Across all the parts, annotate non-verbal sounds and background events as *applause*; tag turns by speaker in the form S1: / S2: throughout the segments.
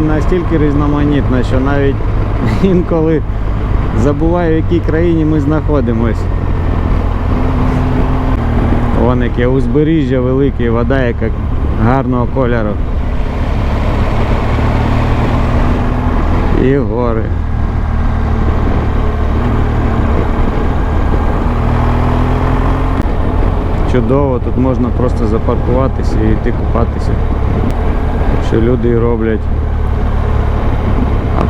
S1: Настільки різноманітна, що навіть *laughs* інколи забуваю, в якій країні ми знаходимось. Вон яке узбережжя велике, вода яка гарного кольору. І гори. Чудово, тут можна просто запаркуватися і йти купатися. Що люди і роблять.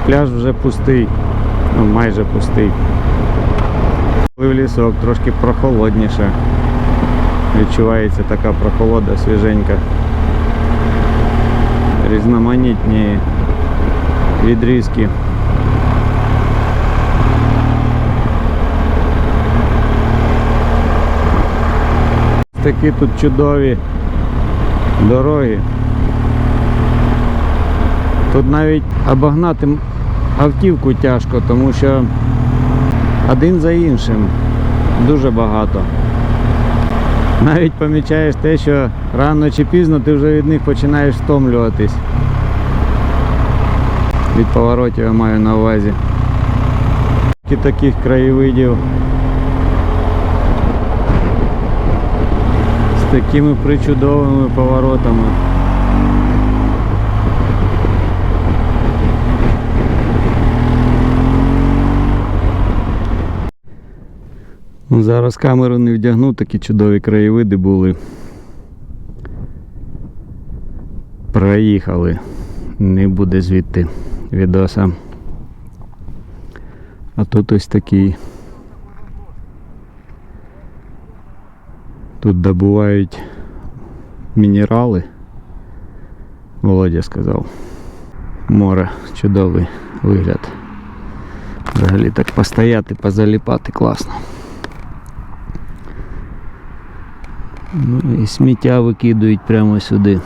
S1: Пляж вже пустий. Ну майже пустий. В лісок трошки прохолодніше. Відчувається така прохолода свіженька. Різноманітні відрізки. Такі тут чудові дороги. Тут навіть обогнати автівку тяжко, тому що один за іншим дуже багато. Навіть помічаєш те, що рано чи пізно ти вже від них починаєш втомлюватись. Від поворотів я маю на увазі. Скільки таких краєвидів з такими причудовими поворотами. Зараз камеру не вдягну, такі чудові краєвиди були. Проїхали. Не буде звідти відоса. А тут ось такий. Тут добувають мінерали. Володя сказав. Море, чудовий вигляд. Взагалі так постояти, позаліпати класно. Ну і сміття викидують прямо сюди.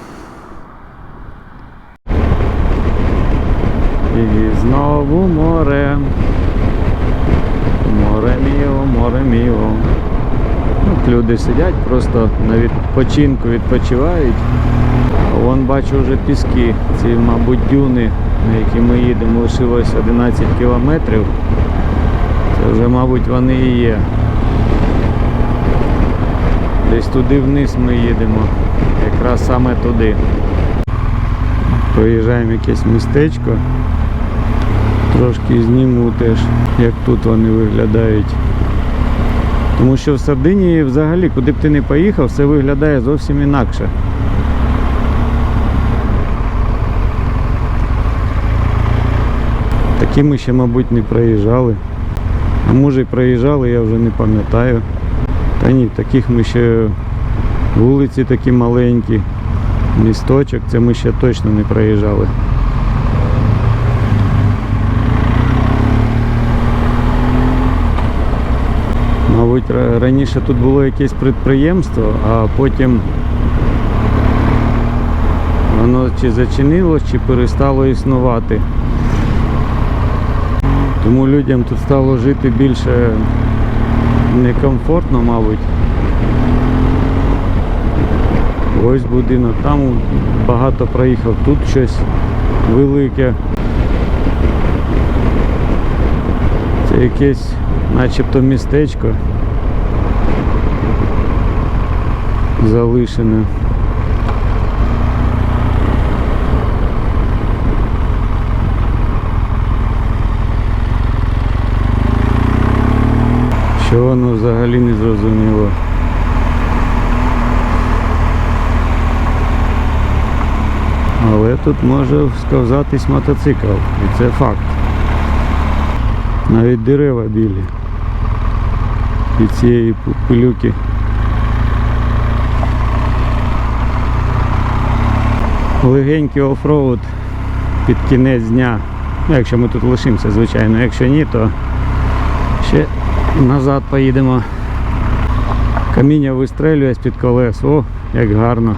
S1: І знову море. Море міо, море міо. От люди сидять просто на відпочинку відпочивають. А Вон бачу вже піски. Ці, мабуть, дюни, на які ми їдемо, лишилось 11 кілометрів. Це вже, мабуть, вони і є. Десь туди вниз ми їдемо. Якраз саме туди. Проїжджаємо якесь містечко. Трошки зніму теж, як тут вони виглядають. Тому що в Сардинії взагалі, куди б ти не поїхав, все виглядає зовсім інакше. Такі ми ще, мабуть, не проїжджали. А може і проїжджали, я вже не пам'ятаю. Та ні, таких ми ще вулиці такі маленькі, місточок, це ми ще точно не проїжджали. Мабуть, раніше тут було якесь підприємство, а потім воно чи зачинилось, чи перестало існувати. Тому людям тут стало жити більше некомфортно, мабуть. Ось будинок, там багато проїхав, тут щось велике. Це якесь начебто містечко залишене. Що воно взагалі не зрозуміло. Але тут може сковзатись мотоцикл, і це факт. Навіть дерева білі від цієї пилюки. Легенький оффроуд під кінець дня. Ну, якщо ми тут лишимося, звичайно. Якщо ні, то ще назад поїдемо. Каміння вистрелює з-під колес. О, як гарно.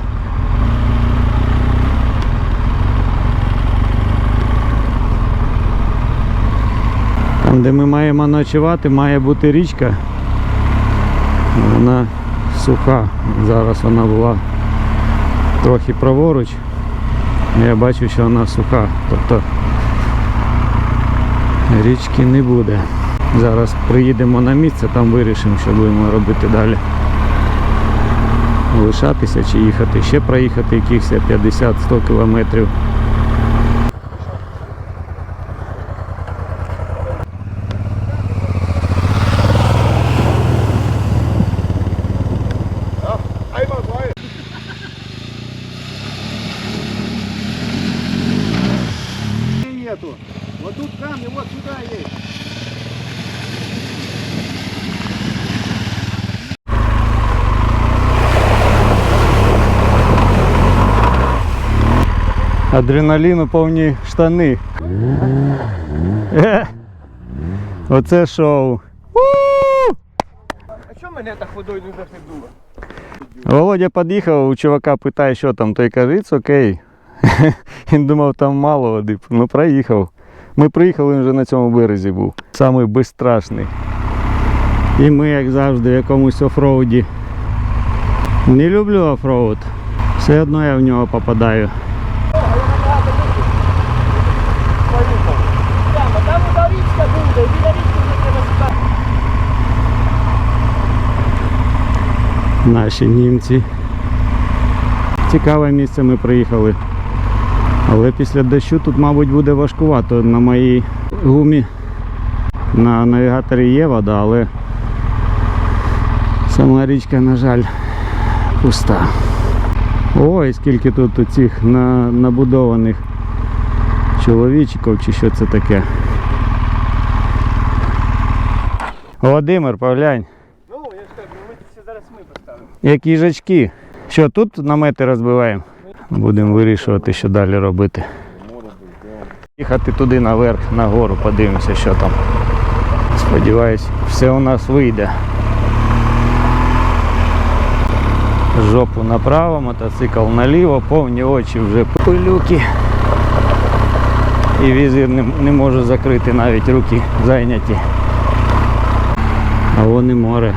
S1: Там, де ми маємо ночувати, має бути річка. Вона суха. Зараз вона була трохи праворуч. Я бачу, що вона суха, тобто річки не буде. Зараз приїдемо на місце, там вирішимо, що будемо робити далі. Лишатися чи їхати, ще проїхати якихось 50-100 кілометрів.
S2: нету. Вот тут камни, вот сюда есть.
S1: Адреналіну повні штани. Е, Оце шоу.
S2: А что мене так водой не захлебнуло?
S1: Володя під'їхав, у чувака питає, що там, той каже, «It's окей. *laughs* Він думав, там мало води. Ну проїхав. Ми приїхали, він вже на цьому березі був. Самий безстрашний. І ми, як завжди, в якомусь офроуді. Не люблю офроуд. Все одно я в нього попадаю.
S2: Прямо, там вода річка буде, і біля річки вже треба сюди.
S1: Наші німці. Цікаве місце ми приїхали. Але після дощу тут, мабуть, буде важкувато. На моїй гумі на навігаторі є вода, але сама річка, на жаль, пуста. Ой, скільки тут цих на, набудованих чоловічків чи що це таке. Володимир, поглянь.
S2: Ну, я ж кажу, ми це зараз ми поставимо.
S1: Як їжачки. Що тут намети розбиваємо? Будемо вирішувати, що далі робити. Їхати туди наверх, на гору, подивимося, що там. Сподіваюсь, все у нас вийде. Жопу направо, мотоцикл наліво, повні очі вже пилюки. І візир не, не можу закрити, навіть руки зайняті. А вон і море.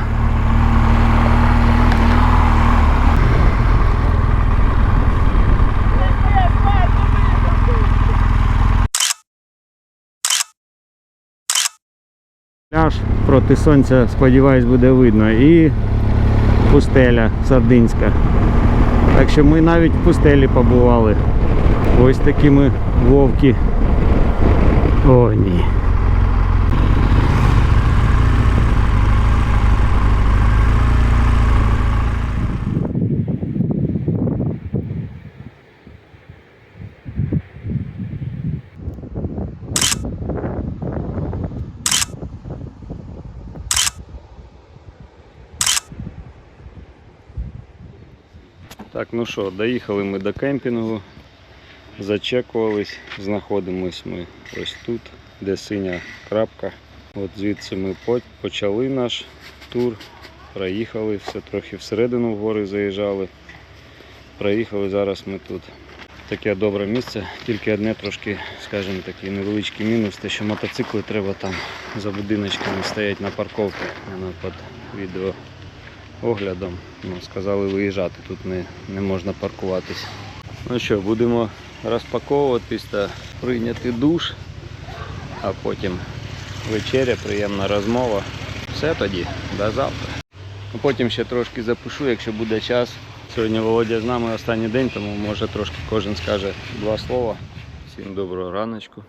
S1: Пляж проти сонця, сподіваюсь, буде видно. І пустеля сардинська. Так що ми навіть в пустелі побували. Ось такі ми вовки. О, ні. Так, ну що, доїхали ми до кемпінгу, зачекувались, знаходимось ми ось тут, де синя крапка. От звідси ми почали наш тур, проїхали, все трохи всередину в гори заїжджали. Проїхали, зараз ми тут. Таке добре місце, тільки одне трошки, скажімо такий невеличкий мінус, те, що мотоцикли треба там за будиночками стоять на парковці, воно під відео оглядом. Ну, сказали виїжджати, тут не, не можна паркуватись. Ну що, будемо розпаковуватись та прийняти душ, а потім вечеря, приємна розмова. Все тоді, до завтра. Потім ще трошки запишу, якщо буде час. Сьогодні Володя з нами останній день, тому може трошки кожен скаже два слова. Всім доброго раночку.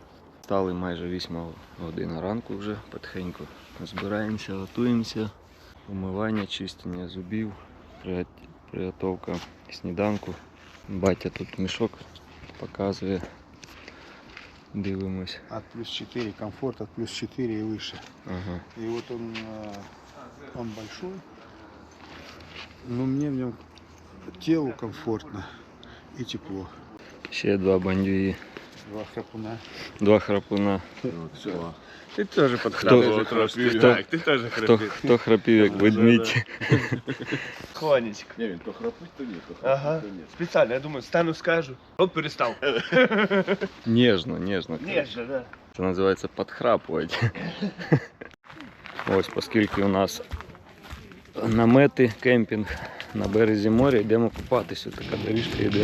S1: Стали майже 8 година ранку вже потихеньку. Збираємося, готуємося. Умивання, чистення зубів, пригот- приготовка сніданку. Батя тут мішок показує. Дивимось.
S3: От плюс 4, комфорт от плюс 4 и выше.
S1: Ага.
S3: И вот он, э, он большой, но мне в нем телу комфортно и тепло.
S1: Ще два бандюї,
S3: Два храпуна.
S1: два храпуна.
S2: Ти теж
S1: Хто,
S2: підхрапив
S1: хто,
S2: Так, ти теж
S1: хто, хто храпів, як ведмідь.
S2: Хлонечко.
S4: Ні, він то храпить, то ні, то храпить,
S2: Ага.
S4: то ні.
S2: Спеціально, я думаю, стану скажу. Оп, перестав.
S1: Ніжно, ніжно.
S2: Ні, же, да.
S1: Це називається підхрапувати. Ось, оскільки у нас намети, кемпінг, на березі моря, йдемо купатися. Така доріжка йде.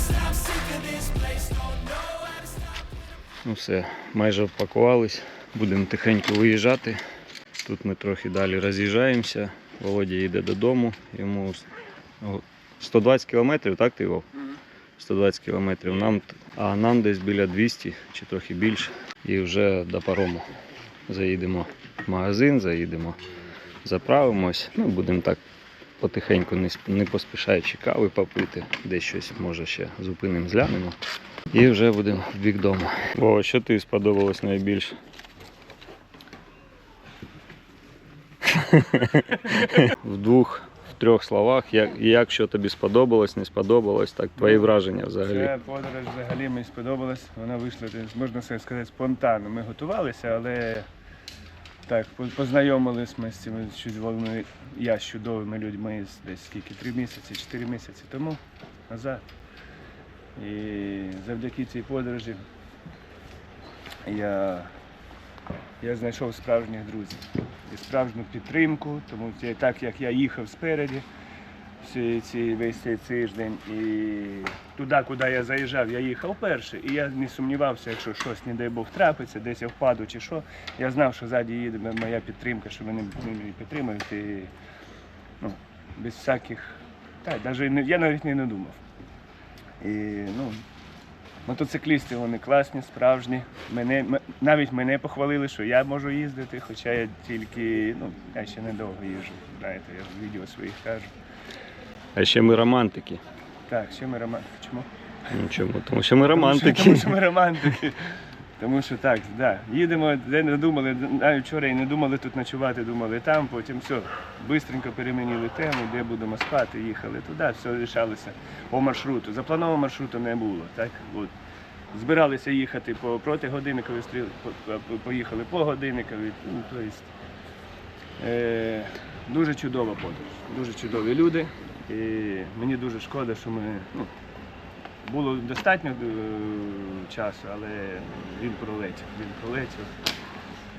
S1: Ну все, майже впакувались. Будемо тихенько виїжджати. Тут ми трохи далі роз'їжджаємося. Володя йде додому. Йому 120 кілометрів, так ти Вов? 120 кілометрів. Нам, а нам десь біля 200 чи трохи більше. І вже до парому заїдемо в магазин, заїдемо, заправимось. Ну, будемо так потихеньку, не, поспішаючи кави попити, десь щось може ще зупинимо, зглянемо. І вже будемо в бік дому. О, що тобі сподобалось найбільше? в двох, в трьох словах, як, як що тобі сподобалось, не сподобалось, так твої враження взагалі.
S2: Це подорож взагалі мені сподобалась. Вона вийшла, десь, можна сказати, спонтанно. Ми готувалися, але так, познайомились ми з цими чудовими, я з чудовими людьми десь скільки, три місяці, чотири місяці тому назад. І завдяки цій подорожі я, я знайшов справжніх друзів і справжню підтримку, тому що так як я їхав спереді, ці, весь цей тиждень. І туди, куди я заїжджав, я їхав перший. І я не сумнівався, якщо щось, не дай Бог, трапиться, десь я впаду чи що. Я знав, що ззаді їде моя підтримка, що мене підтримують. І, ну, без всяких. Так, навіть я навіть не надумав. І, ну, мотоциклісти вони класні, справжні. Мене, навіть мене похвалили, що я можу їздити, хоча я тільки, ну, я ще недовго їжджу. Знаєте, я в відео своїх кажу.
S1: А ще ми романтики.
S2: Так, ще ми романтики. Чому?
S1: Ну, чому? Тому що ми
S2: Тому
S1: романтики.
S2: що, тому що ми романтики. Тому що так, да, їдемо, де не думали, навіть вчора і не думали тут ночувати, думали там, потім все, швидко перемінили тему, де будемо спати, їхали туди, все рішалося по маршруту. Запланованого маршруту не було. Так? От. Збиралися їхати по проти годинникові поїхали по годинникові. Ну, е, дуже чудова подорож, дуже чудові люди. І мені дуже шкода, що ми ну, було достатньо е, часу, але він пролетів. Він пролетів.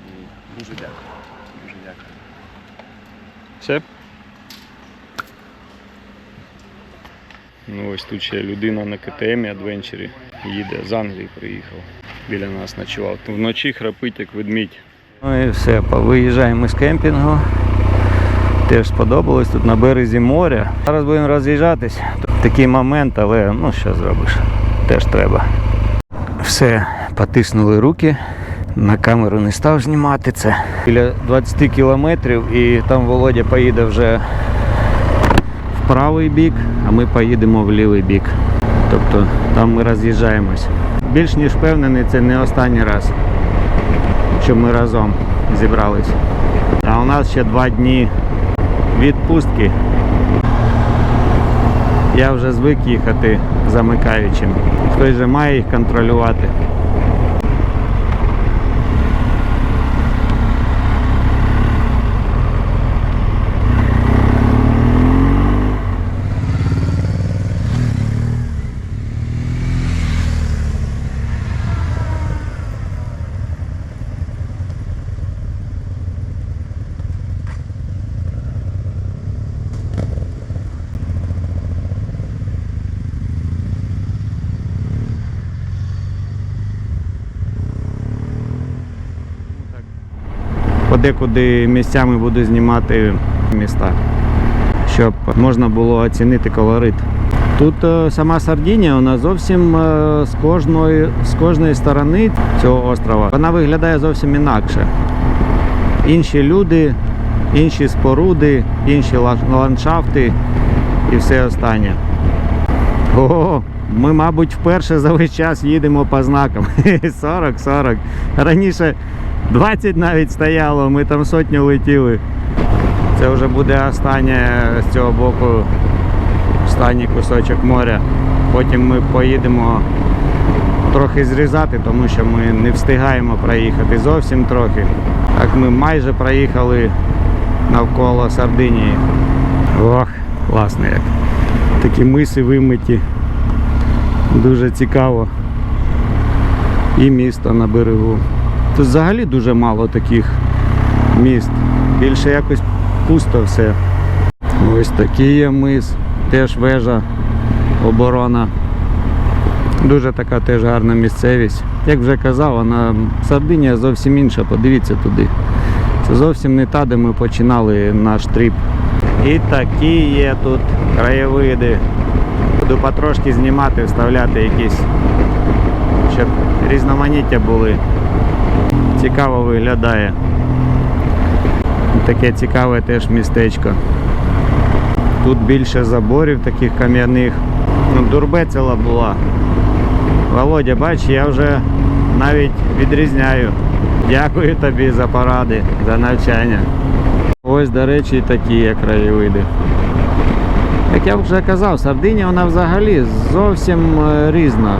S2: І дуже дякую. Дуже дякую.
S1: Все? Ну ось тут ще людина на КТМ адвенчері їде, з Англії приїхав. Біля нас ночував. Вночі храпить як ведмідь. Ну і все, виїжджаємо з кемпінгу. Теж сподобалось тут на березі моря. Зараз будемо роз'їжджатись. Такий момент, але ну що зробиш, теж треба. Все, потиснули руки. На камеру не став знімати це. Біля 20 кілометрів і там Володя поїде вже в правий бік, а ми поїдемо в лівий бік. Тобто там ми роз'їжджаємось. Більш ніж впевнений, це не останній раз, що ми разом зібрались. А у нас ще два дні відпустки. Я вже звик їхати замикаючим. Хтось же має їх контролювати. Подекуди місцями буду знімати міста, щоб можна було оцінити колорит. Тут е, сама Сардінія, вона зовсім е, з кожної, з кожної сторони цього острова вона виглядає зовсім інакше. інші люди, інші споруди, інші ландшафти і все останнє. О, ми, мабуть, вперше за весь час їдемо по знакам. *laughs* 40-40. Раніше 20 навіть стояло, ми там сотню летіли. Це вже буде останнє з цього боку, останній кусочок моря. Потім ми поїдемо трохи зрізати, тому що ми не встигаємо проїхати зовсім трохи. Так ми майже проїхали навколо Сардинії. Ох, класно як. Такі миси вимиті. Дуже цікаво. І місто на берегу. Тут взагалі дуже мало таких міст. Більше якось пусто все. Ось такий є мис, теж вежа, оборона. Дуже така теж гарна місцевість. Як вже казав, вона Сардинія зовсім інша, подивіться туди. Це зовсім не та, де ми починали наш тріп. І такі є тут краєвиди. Буду потрошки знімати, вставляти якісь, щоб різноманіття були. Цікаво виглядає. Таке цікаве теж містечко. Тут більше заборів таких кам'яних. Ну, дурбецела була. Володя, бач, я вже навіть відрізняю. Дякую тобі за поради, за навчання. Ось, до речі, і такі краєвиди. Як я вже казав, Сардинія вона взагалі зовсім е, різна.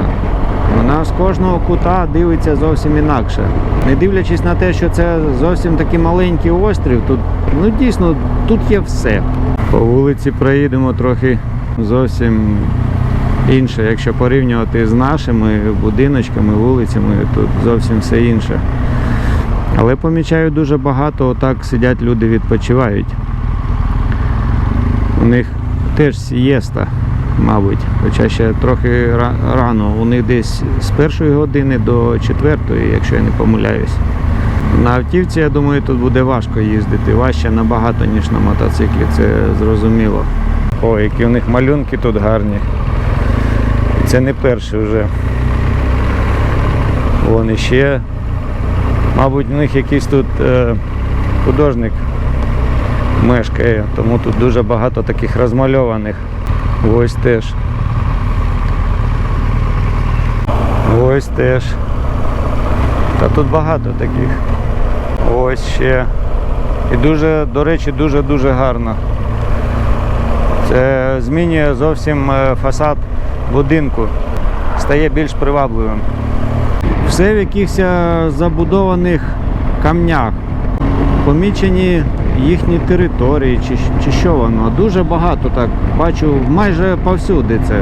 S1: Вона з кожного кута дивиться зовсім інакше. Не дивлячись на те, що це зовсім такий маленький острів, тут ну дійсно тут є все. По вулиці проїдемо трохи зовсім інше. Якщо порівнювати з нашими будиночками, вулицями, тут зовсім все інше. Але помічаю дуже багато, отак сидять люди, відпочивають. У них теж сієста, мабуть, хоча ще трохи рано. Них десь з першої години до четвертої, якщо я не помиляюсь. На автівці, я думаю, тут буде важко їздити. Важче набагато, ніж на мотоциклі, це зрозуміло. О, які у них малюнки тут гарні. Це не перший вже. Вон іще. Мабуть, у них якийсь тут е, художник мешкає, тому тут дуже багато таких розмальованих. Ось теж. Ось теж. Та тут багато таких. Ось ще. І дуже, до речі, дуже-дуже гарно. Це змінює зовсім е, фасад будинку. Стає більш привабливим. Все в якихось забудованих камнях. Помічені їхні території, чи, чи що воно. Дуже багато так. Бачу майже повсюди це.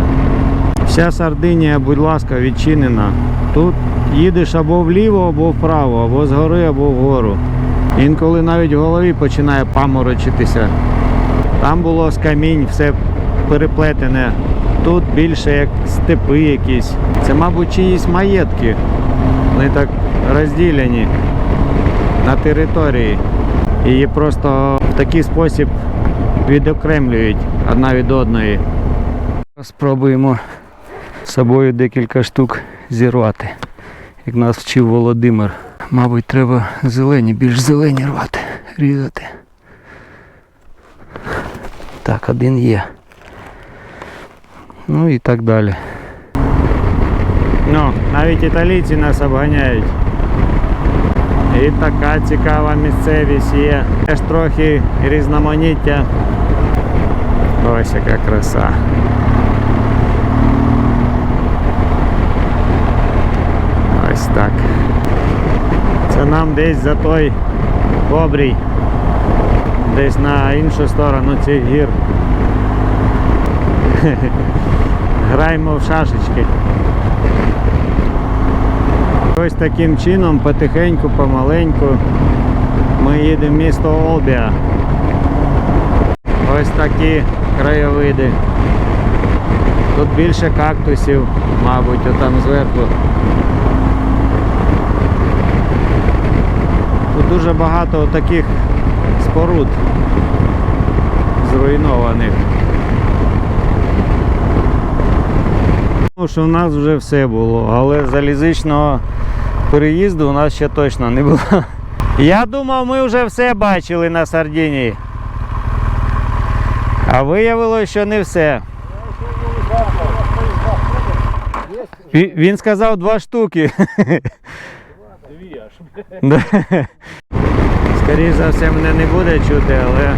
S1: Вся Сардинія, будь ласка, відчинена. Тут їдеш або вліво, або вправо, або згори, або вгору. Інколи навіть в голові починає паморочитися. Там було з камінь, все переплетене. Тут більше як степи якісь. Це, мабуть, чиїсь маєтки. Вони так розділені на території. Її просто в такий спосіб відокремлюють одна від одної. Спробуємо з собою декілька штук зірвати, як нас вчив Володимир. Мабуть, треба зелені, більш зелені рвати, різати. Так, один є. Ну і так далі. Ну, навіть італійці нас обганяють. І така цікава місцевість є. Теж трохи різноманіття. Ось яка краса. Ось так. Це нам десь за той обрій. Десь на іншу сторону цих гір. *laughs* Граємо в шашечки. Ось таким чином, потихеньку, помаленьку, ми їдемо в місто Олбія. Ось такі краєвиди. Тут більше кактусів, мабуть, отам зверху. Тут дуже багато таких споруд зруйнованих. Що в нас вже все було, але залізничного переїзду у нас ще точно не було. *laughs* Я думав, ми вже все бачили на Сардинії. А виявилося, що не все. Він сказав два штуки. *laughs* Скоріше за все, мене не буде чути, але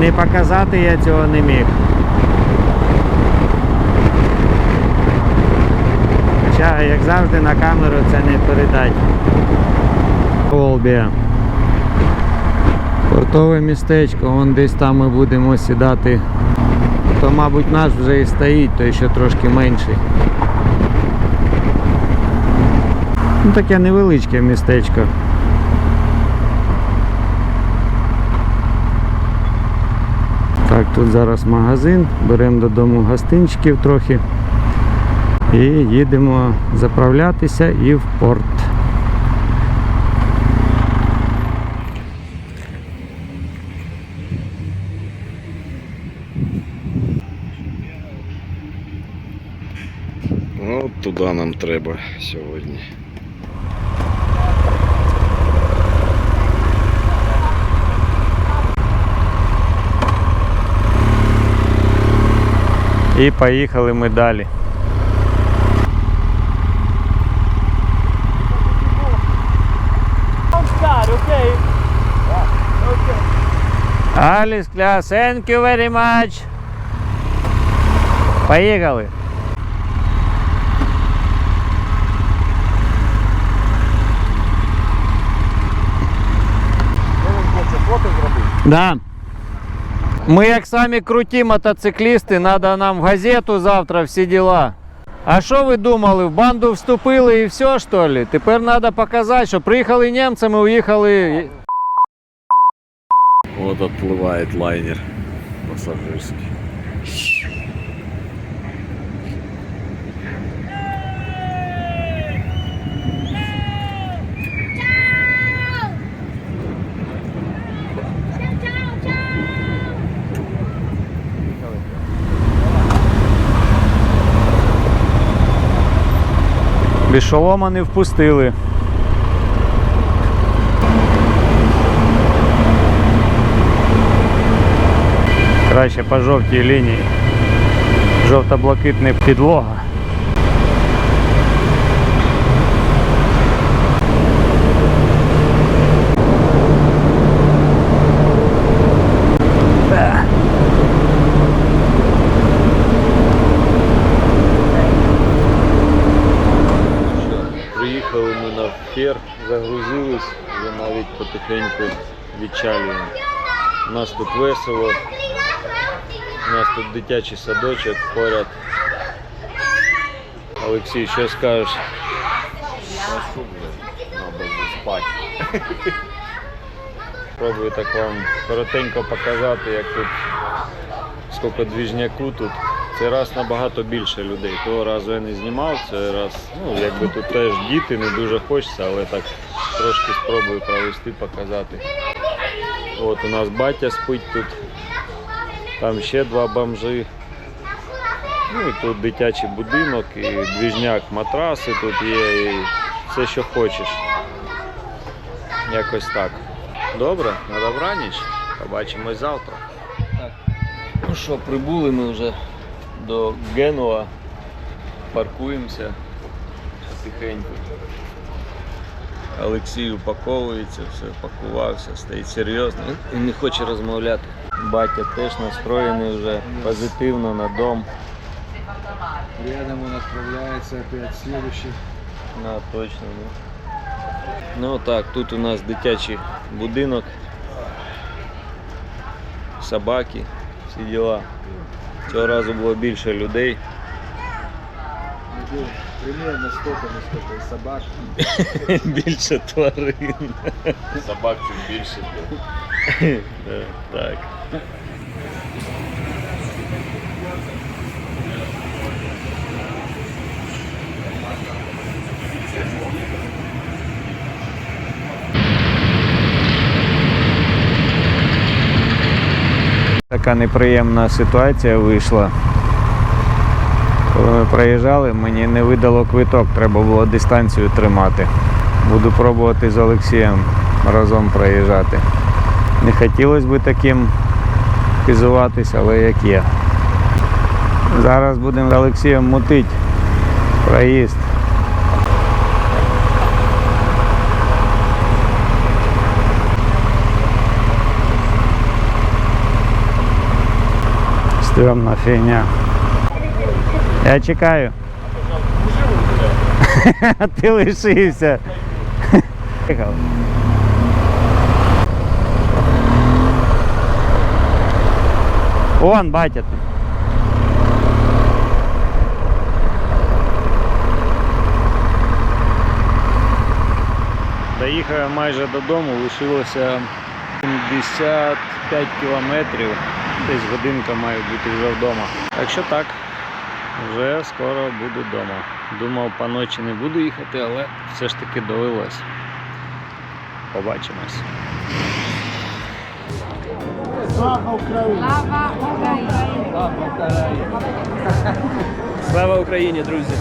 S1: не показати я цього не міг. Як завжди, на камеру це не передать. Олбія. Портове містечко, вон десь там ми будемо сідати. То, мабуть, наш вже і стоїть, той ще трошки менший. Ну, таке невеличке містечко. Так, тут зараз магазин, беремо додому гостинчиків трохи і їдемо заправлятися і в порт.
S5: От туди нам треба сьогодні.
S1: І поїхали ми далі.
S2: окей.
S1: Аліс Кляс, thank you very much. Поїхали. Да. Ми як самі круті мотоциклісти, треба нам в газету завтра всі діла. А що ви думали, в банду вступили і все, що ли? Тепер треба показати, що приїхали німцями, уїхали.
S5: От відпливає лайнер пасажирський.
S1: Без шолома не впустили. Краще по жовтій лінії. Жовто-блакитна підлога. Приїхали ми на фер, загрузились, вже навіть потихеньку відчалюємо. У нас тут весело, у нас тут дитячий садочок поряд. Олексій, що скажеш?
S5: Вже спати.
S1: Пробую так вам коротенько показати, як тут скільки двіжняку тут. Цей раз набагато більше людей. Того разу я не знімав, цей раз, ну якби тут теж діти, не дуже хочеться, але так трошки спробую провести, показати. От у нас батя спить тут, там ще два бомжи. Ну і тут дитячий будинок, і двіжняк, матраси тут є, і все, що хочеш. Якось так. Добре, на добраніч. Побачимось завтра. Так. Ну що, прибули ми вже до Генуа. Паркуємося тихенько. Олексій упаковується, все, пакувався, стоїть серйозно і не хоче розмовляти. Батя теж настроєний вже позитивно на дом.
S3: Рядом он отправляется опять следующий.
S1: На, точно, да. Ну так, тут у нас дитячий будинок, собаки, всі діла. Цього разу було більше людей.
S3: Примерно столько, насколько и собак. *laughs*
S1: Більше тварин.
S5: Собак чуть більше. *laughs*
S1: Так. Така неприємна ситуація вийшла. Коли ми проїжджали, мені не видало квиток, треба було дистанцію тримати. Буду пробувати з Олексієм разом проїжджати. Не хотілося б таким хизуватись, але як є. Зараз будемо з Олексієм мутить проїзд. Стрьомна фігня. Я чекаю. *laughs* Ти лишився. Вон, батя тут. Доїхав майже додому, лишилося 75 кілометрів. Десь годинка має бути вже вдома. Так що так, вже скоро буду вдома. Думав, по ночі не буду їхати, але все ж таки довелось. Побачимось.
S2: Слава Україні, Слава Україні, друзі!